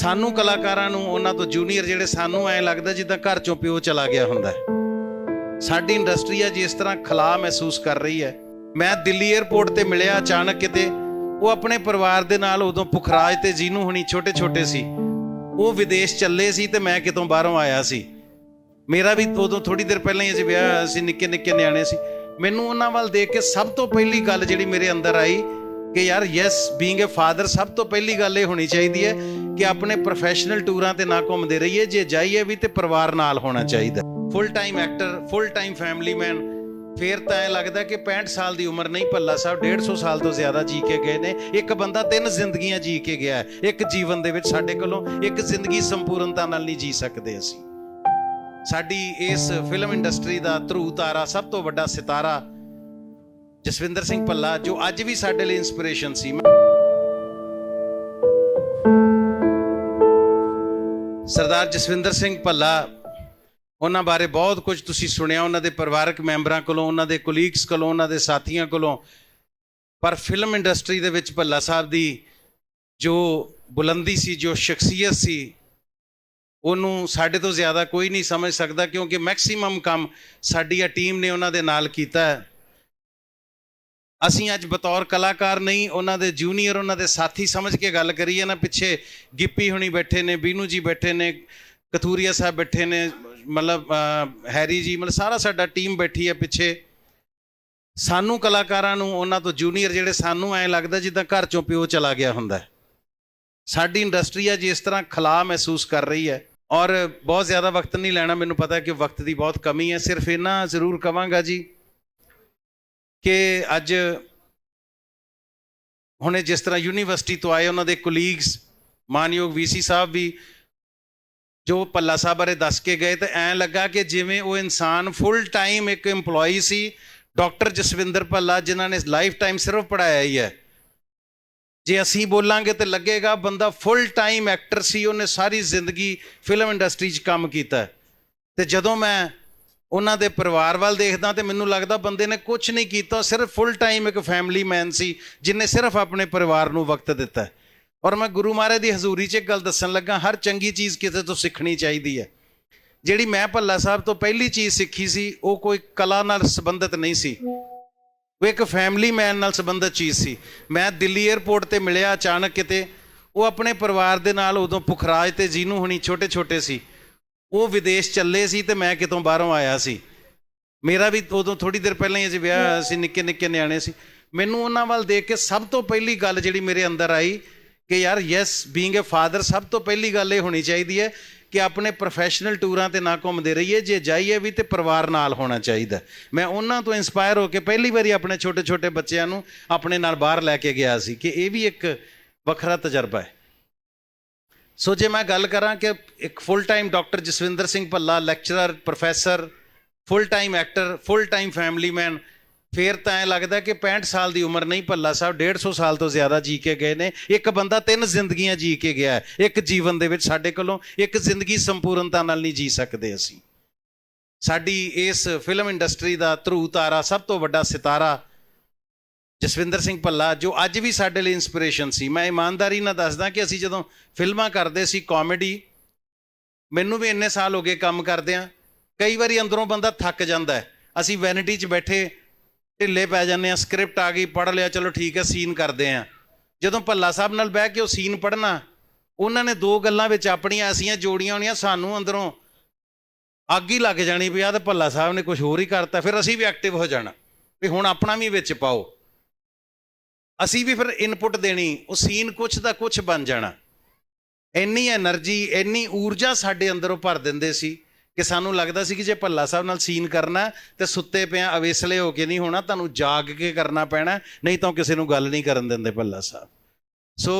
ਸਾਨੂੰ ਕਲਾਕਾਰਾਂ ਨੂੰ, ਉਹਨਾਂ ਤੋਂ ਜੂਨੀਅਰ ਜਿਹੜੇ ਸਾਨੂੰ ਐ ਲੱਗਦਾ ਜਿੱਦਾਂ ਘਰ ਚੋਂ ਪਿਓ ਚਲਾ ਗਿਆ ਹੁੰਦਾ ਸਾਡੀ ਇੰਡਸਟਰੀ ਆ ਜਿਸ ਤਰ੍ਹਾਂ ਖਲਾ ਮਹਿਸੂਸ ਕਰ ਰਹੀ ਹੈ। ਮੈਂ ਦਿੱਲੀ 에ਅਰਪੋਰਟ ਤੇ ਮਿਲਿਆ ਅਚਾਨਕ ਕਿਤੇ, ਉਹ ਆਪਣੇ ਪਰਿਵਾਰ ਦੇ ਨਾਲ ਉਦੋਂ ਪੁਖਰਾਜ ਤੇ ਜੀਨੂ ਹੁਣੀ ਛੋਟੇ ਛੋਟੇ ਸੀ। ਉਹ ਵਿਦੇਸ਼ ਚੱਲੇ ਸੀ ਤੇ ਮੈਂ ਕਿਤੋਂ ਬਾਹਰੋਂ ਆਇਆ ਸੀ। ਮੇਰਾ ਵੀ ਉਦੋਂ ਥੋੜੀ ਦੇਰ ਪਹਿਲਾਂ ਹੀ ਅਸੀਂ ਵਿਆਹ ਹੋਇਆ ਸੀ ਨਿੱਕੇ ਨਿੱਕੇ ਨਿਆਣੇ ਸੀ। ਮੈਨੂੰ ਉਹਨਾਂ ਵੱਲ ਦੇਖ ਕੇ ਸਭ ਤੋਂ ਪਹਿਲੀ ਗੱਲ ਜਿਹੜੀ ਮੇਰੇ ਅੰਦਰ ਆਈ ਕਿ ਯਾਰ ਯੈਸ ਬੀਇੰਗ ਅ ਫਾਦਰ ਸਭ ਤੋਂ ਪਹਿਲੀ ਗੱਲ ਇਹ ਹੋਣੀ ਚਾਹੀਦੀ ਹੈ ਕਿ ਆਪਣੇ ਪ੍ਰੋਫੈਸ਼ਨਲ ਟੂਰਾਂ ਤੇ ਨਾ ਘੁੰਮਦੇ ਰਹੀਏ, ਜੇ ਜਾਈਏ ਵੀ ਤੇ ਪਰਿਵਾਰ ਨਾਲ ਹੋਣਾ ਚਾਹੀਦਾ। Full time actor full time family man ਫੇਰ ਤਾਂ ਐ ਲੱਗਦਾ ਕਿ 65 ਸਾਲ ਦੀ ਉਮਰ ਨਹੀਂ ਭੱਲਾ ਸਾਹਿਬ 150 ਸਾਲ ਤੋਂ ਜ਼ਿਆਦਾ ਜੀ ਕੇ ਗਏ ਨੇ। ਇੱਕ ਬੰਦਾ ਤਿੰਨ ਜ਼ਿੰਦਗੀਆਂ ਜੀ ਕੇ ਗਿਆ ਇੱਕ ਜੀਵਨ ਦੇ ਵਿੱਚ ਸਾਡੇ ਕੋਲੋਂ ਇੱਕ ਜ਼ਿੰਦਗੀ ਸੰਪੂਰਨਤਾ ਨਾਲ ਨਹੀਂ ਜੀ ਸਕਦੇ ਅਸੀਂ। ਸਾਡੀ ਇਸ ਫਿਲਮ ਇੰਡਸਟਰੀ ਦਾ ਧਰੂ ਤਾਰਾ, ਸਭ ਤੋਂ ਵੱਡਾ ਸਿਤਾਰਾ ਜਸਵਿੰਦਰ ਸਿੰਘ ਭੱਲਾ, ਜੋ ਅੱਜ ਵੀ ਸਾਡੇ ਲਈ ਇਨਸਪੀਰੇਸ਼ਨ ਸੀ। ਸਰਦਾਰ ਜਸਵਿੰਦਰ ਸਿੰਘ ਭੱਲਾ, ਉਹਨਾਂ ਬਾਰੇ ਬਹੁਤ ਕੁਝ ਤੁਸੀਂ ਸੁਣਿਆ, ਉਹਨਾਂ ਦੇ ਪਰਿਵਾਰਕ ਮੈਂਬਰਾਂ ਕੋਲੋਂ, ਉਹਨਾਂ ਦੇ ਕੋਲੀਗਸ ਕੋਲੋਂ, ਉਹਨਾਂ ਦੇ ਸਾਥੀਆਂ ਕੋਲੋਂ। ਪਰ ਫਿਲਮ ਇੰਡਸਟਰੀ ਦੇ ਵਿੱਚ ਭੱਲਾ ਸਾਹਿਬ ਦੀ ਜੋ ਬੁਲੰਦੀ ਸੀ, ਜੋ ਸ਼ਖਸੀਅਤ ਸੀ, ਉਹਨੂੰ ਸਾਡੇ ਤੋਂ ਜ਼ਿਆਦਾ ਕੋਈ ਨਹੀਂ ਸਮਝ ਸਕਦਾ, ਕਿਉਂਕਿ ਮੈਕਸਿਮਮ ਕੰਮ ਸਾਡੀ ਆ ਟੀਮ ਨੇ ਉਹਨਾਂ ਦੇ ਨਾਲ ਕੀਤਾ ਹੈ। ਅਸੀਂ ਅੱਜ ਬਤੌਰ ਕਲਾਕਾਰ ਨਹੀਂ, ਉਹਨਾਂ ਦੇ ਜੂਨੀਅਰ ਉਹਨਾਂ ਦੇ ਸਾਥੀ ਸਮਝ ਕੇ ਗੱਲ ਕਰੀਏ ਨਾ, ਪਿੱਛੇ ਗਿੱਪੀ ਹੁਣੀ ਬੈਠੇ ਨੇ, ਬੀਨੂ ਜੀ ਬੈਠੇ ਨੇ, ਕਥੂਰੀਆ ਸਾਹਿਬ ਬੈਠੇ ਨੇ, ਮਤਲਬ ਹੈਰੀ ਜੀ, ਮਤਲਬ ਸਾਰਾ ਸਾਡਾ ਟੀਮ ਬੈਠੀ ਹੈ ਪਿੱਛੇ। ਸਾਨੂੰ ਕਲਾਕਾਰਾਂ ਨੂੰ, ਉਹਨਾਂ ਤੋਂ ਜੂਨੀਅਰ ਜਿਹੜੇ ਸਾਨੂੰ ਐ ਲੱਗਦਾ ਜਿੱਦਾਂ ਘਰ ਚੋਂ ਪਿਓ ਚਲਾ ਗਿਆ ਹੁੰਦਾ ਸਾਡੀ ਇੰਡਸਟਰੀ ਆ ਜਿਸ ਤਰ੍ਹਾਂ ਖਲਾ ਮਹਿਸੂਸ ਕਰ ਰਹੀ ਹੈ। ਔਰ ਬਹੁਤ ਜ਼ਿਆਦਾ ਵਕਤ ਨਹੀਂ ਲੈਣਾ, ਮੈਨੂੰ ਪਤਾ ਕਿ ਵਕਤ ਦੀ ਬਹੁਤ ਕਮੀ ਹੈ। ਸਿਰਫ ਇਹਨਾਂ ਜ਼ਰੂਰ ਕਵਾਂਗਾ ਜੀ ਕਿ ਅੱਜ ਹੁਣੇ ਜਿਸ ਤਰ੍ਹਾਂ ਯੂਨੀਵਰਸਿਟੀ ਤੋਂ ਆਏ ਉਹਨਾਂ ਦੇ ਕੋਲੀਗਸ ਮਾਨਯੋਗ ਵੀਸੀ ਸਾਹਿਬ ਵੀ ਜੋ ਪੱਲਾ ਸਾਹਿਬ ਬਾਰੇ ਦੱਸ ਕੇ ਗਏ ਤਾਂ ਐਂ ਲੱਗਾ ਕਿ ਜਿਵੇਂ ਉਹ ਇਨਸਾਨ ਫੁੱਲ ਟਾਈਮ ਇੱਕ EMPLOYE ਸੀ ਡਾਕਟਰ ਜਸਵਿੰਦਰ ਭੱਲਾ, ਜਿਨ੍ਹਾਂ ਨੇ ਲਾਈਫ ਟਾਈਮ ਸਿਰਫ ਪੜਾਇਆ ਹੀ ਹੈ ਜੇ ਅਸੀਂ ਬੋਲਾਂਗੇ ਤੇ ਲੱਗੇਗਾ ਬੰਦਾ ਫੁੱਲ ਟਾਈਮ ਐਕਟਰ ਸੀ, ਉਹਨੇ ਸਾਰੀ ਜ਼ਿੰਦਗੀ ਫਿਲਮ ਇੰਡਸਟਰੀ 'ਚ ਕੰਮ ਕੀਤਾ ਹੈ। ਤੇ ਜਦੋਂ ਮੈਂ ਉਹਨਾਂ ਦੇ ਪਰਿਵਾਰ ਵੱਲ ਦੇਖਦਾ ਤੇ ਮੈਨੂੰ ਲੱਗਦਾ ਬੰਦੇ ਨੇ ਕੁਝ ਨਹੀਂ ਕੀਤਾ, ਸਿਰਫ ਫੁੱਲ ਟਾਈਮ ਇੱਕ ਫੈਮਿਲੀ ਮੈਨ ਸੀ, ਜਿਨੇ ਸਿਰਫ ਆਪਣੇ ਪਰਿਵਾਰ ਨੂੰ ਵਕਤ ਦਿੱਤਾ। ਔਰ ਮੈਂ ਗੁਰੂ ਮਹਾਰਾਜ ਦੀ ਹਜ਼ੂਰੀ 'ਚ ਇੱਕ ਗੱਲ ਦੱਸਣ ਲੱਗਾ, ਹਰ ਚੰਗੀ ਚੀਜ਼ ਕਿਸੇ ਤੋਂ ਸਿੱਖਣੀ ਚਾਹੀਦੀ ਹੈ। ਜਿਹੜੀ ਮੈਂ ਭੱਲਾ ਸਾਹਿਬ ਤੋਂ ਪਹਿਲੀ ਚੀਜ਼ ਸਿੱਖੀ ਸੀ, ਉਹ ਕੋਈ ਕਲਾ ਨਾਲ ਸੰਬੰਧਿਤ ਨਹੀਂ ਸੀ। ਉਹ ਇੱਕ ਫੈਮਿਲੀ ਮੈਨ ਨਾਲ ਸੰਬੰਧਿਤ ਚੀਜ਼ ਸੀ। ਮੈਂ ਦਿੱਲੀ 에ਅਰਪੋਰਟ ਤੇ ਮਿਲਿਆ ਅਚਾਨਕ ਕਿਤੇ, ਉਹ ਆਪਣੇ ਪਰਿਵਾਰ ਦੇ ਨਾਲ ਉਦੋਂ ਪੁਖਰਾਜ ਤੇ ਜੀਨੂ ਹੁਣੀ ਛੋਟੇ ਛੋਟੇ ਸੀ। ਉਹ ਵਿਦੇਸ਼ ਚੱਲੇ ਸੀ ਤੇ ਮੈਂ ਕਿਤੋਂ ਬਾਹਰੋਂ ਆਇਆ ਸੀ। ਮੇਰਾ ਵੀ ਉਦੋਂ ਥੋੜੀ ਦੇਰ ਪਹਿਲਾਂ ਹੀ ਅਜੇ ਵਿਆਹ ਸੀ ਨਿੱਕੇ ਨਿੱਕੇ ਨਿਆਣੇ ਸੀ। ਮੈਨੂੰ ਉਹਨਾਂ ਵੱਲ ਦੇਖ ਕੇ ਸਭ ਤੋਂ ਪਹਿਲੀ ਗੱਲ ਜਿਹੜੀ ਮੇਰੇ ਅੰਦਰ ਆਈ ਕਿ ਯਾਰ ਯੈਸ ਬੀਇੰਗ ਅ ਫਾਦਰ ਸਭ ਤੋਂ ਪਹਿਲੀ ਗੱਲ ਇਹ ਹੋਣੀ ਚਾਹੀਦੀ ਹੈ ਕਿ ਆਪਣੇ ਪ੍ਰੋਫੈਸ਼ਨਲ ਟੂਰਾਂ ਤੇ ਨਾ ਘੁੰਮਦੇ ਰਹੀਏ ਜੇ ਜਾਈਏ ਵੀ ਤੇ ਪਰਿਵਾਰ ਨਾਲ ਹੋਣਾ ਚਾਹੀਦਾ ਮੈਂ ਉਹਨਾਂ ਤੋਂ ਇਨਸਪਾਇਰ ਹੋ ਕੇ ਪਹਿਲੀ ਵਾਰੀ ਆਪਣੇ ਛੋਟੇ ਛੋਟੇ ਬੱਚਿਆਂ ਨੂੰ ਆਪਣੇ ਨਾਲ ਬਾਹਰ ਲੈ ਕੇ ਗਿਆ ਸੀ ਕਿ ਇਹ ਵੀ ਇੱਕ ਵੱਖਰਾ ਤਜਰਬਾ ਹੈ। ਸੋ ਜੇ ਮੈਂ ਗੱਲ ਕਰਾਂ ਕਿ ਇੱਕ full time doctor Jaswinder Singh Bhalla lecturer professor full time actor full time family man ਫੇਰ ਤਾਂ ਐ ਲੱਗਦਾ ਕਿ 65 ਸਾਲ ਦੀ ਉਮਰ ਨਹੀਂ ਭੱਲਾ ਸਾਹਿਬ 150 ਸਾਲ ਤੋਂ ਜ਼ਿਆਦਾ ਜੀ ਕੇ ਗਏ ਨੇ ਇੱਕ ਬੰਦਾ ਤਿੰਨ ਜ਼ਿੰਦਗੀਆਂ ਜੀ ਕੇ ਗਿਆ ਹੈ। ਇੱਕ ਜੀਵਨ ਦੇ ਵਿੱਚ ਸਾਡੇ ਕੋਲੋਂ ਇੱਕ ਜ਼ਿੰਦਗੀ ਸੰਪੂਰਨਤਾ ਨਾਲ ਨਹੀਂ ਜੀ ਸਕਦੇ ਅਸੀਂ ਸਾਡੀ ਇਸ ਫਿਲਮ ਇੰਡਸਟਰੀ ਦਾ ਧਰੂ ਤਾਰਾ ਸਭ ਤੋਂ ਵੱਡਾ ਸਿਤਾਰਾ ਜਸਵਿੰਦਰ ਸਿੰਘ ਭੱਲਾ, ਜੋ ਅੱਜ ਵੀ ਸਾਡੇ ਲਈ ਇਨਸਪੀਰੇਸ਼ਨ ਸੀ। ਮੈਂ ਇਮਾਨਦਾਰੀ ਨਾਲ ਦੱਸਦਾ ਕਿ ਅਸੀਂ ਜਦੋਂ ਫਿਲਮਾਂ ਕਰਦੇ ਸੀ ਕਾਮੇਡੀ ਮੈਨੂੰ ਵੀ ਇੰਨੇ ਸਾਲ ਹੋ ਗਏ ਕੰਮ ਕਰਦਿਆਂ। ਕਈ ਵਾਰੀ ਅੰਦਰੋਂ ਬੰਦਾ ਥੱਕ ਜਾਂਦਾ ਹੈ। ਅਸੀਂ ਵੈਨਿਟੀ 'ਚ ਬੈਠੇ, ਢਿੱਲੇ ਪੈ ਜਾਂਦੇ ਆ ਸਕ੍ਰਿਪਟ ਆ ਗਈ, ਪੜ੍ਹ ਲਿਆ, ਚਲੋ ਠੀਕ ਹੈ ਸੀਨ ਕਰਦੇ ਆ ਜਦੋਂ ਭੱਲਾ ਸਾਹਿਬ ਨਾਲ ਬਹਿ ਕੇ ਉਹ ਸੀਨ ਪੜ੍ਹਨਾ, ਉਹਨਾਂ ਨੇ ਦੋ ਗੱਲਾਂ ਵਿੱਚ ਆਪਣੀਆਂ ਐਸੀਆਂ ਜੋੜੀਆਂ ਹੋਣੀਆਂ, ਸਾਨੂੰ ਅੰਦਰੋਂ ਅੱਗ ਹੀ ਲੱਗ ਜਾਣੀ ਵੀ ਆ ਤੇ ਭੱਲਾ ਸਾਹਿਬ ਨੇ ਕੁਝ ਹੋਰ ਹੀ ਕਰਤਾ, ਫਿਰ ਅਸੀਂ ਵੀ ਐਕਟਿਵ ਹੋ ਜਾਣਾ। ਵੀ ਹੁਣ ਆਪਣਾ ਵੀ ਵਿੱਚ ਪਾਓ। ਅਸੀਂ ਵੀ ਫਿਰ ਇਨਪੁਟ ਦੇਣੀ, ਉਹ ਸੀਨ ਕੁਛ ਦਾ ਕੁਛ ਬਣ ਜਾਣਾ। ਇੰਨੀ એનર્ਜੀ ਇੰਨੀ ਊਰਜਾ ਸਾਡੇ ਅੰਦਰੋਂ ਭਰ ਦਿੰਦੇ ਸੀ ਕਿ ਸਾਨੂੰ ਲੱਗਦਾ ਸੀ ਕਿ ਜੇ ਭੱਲਾ ਸਾਹਿਬ ਨਾਲ ਸੀਨ ਕਰਨਾ ਤੇ ਸੁੱਤੇ ਪਿਆ ਅਵੇਸਲੇ ਹੋ ਕੇ ਨਹੀਂ ਹੋਣਾ, ਤੁਹਾਨੂੰ ਜਾਗ ਕੇ ਕਰਨਾ ਪੈਣਾ ਨਹੀਂ ਤਾਂ ਕਿਸੇ ਨੂੰ ਗੱਲ ਨਹੀਂ ਕਰਨ ਦਿੰਦੇ ਭੱਲਾ ਸਾਹਿਬ। ਸੋ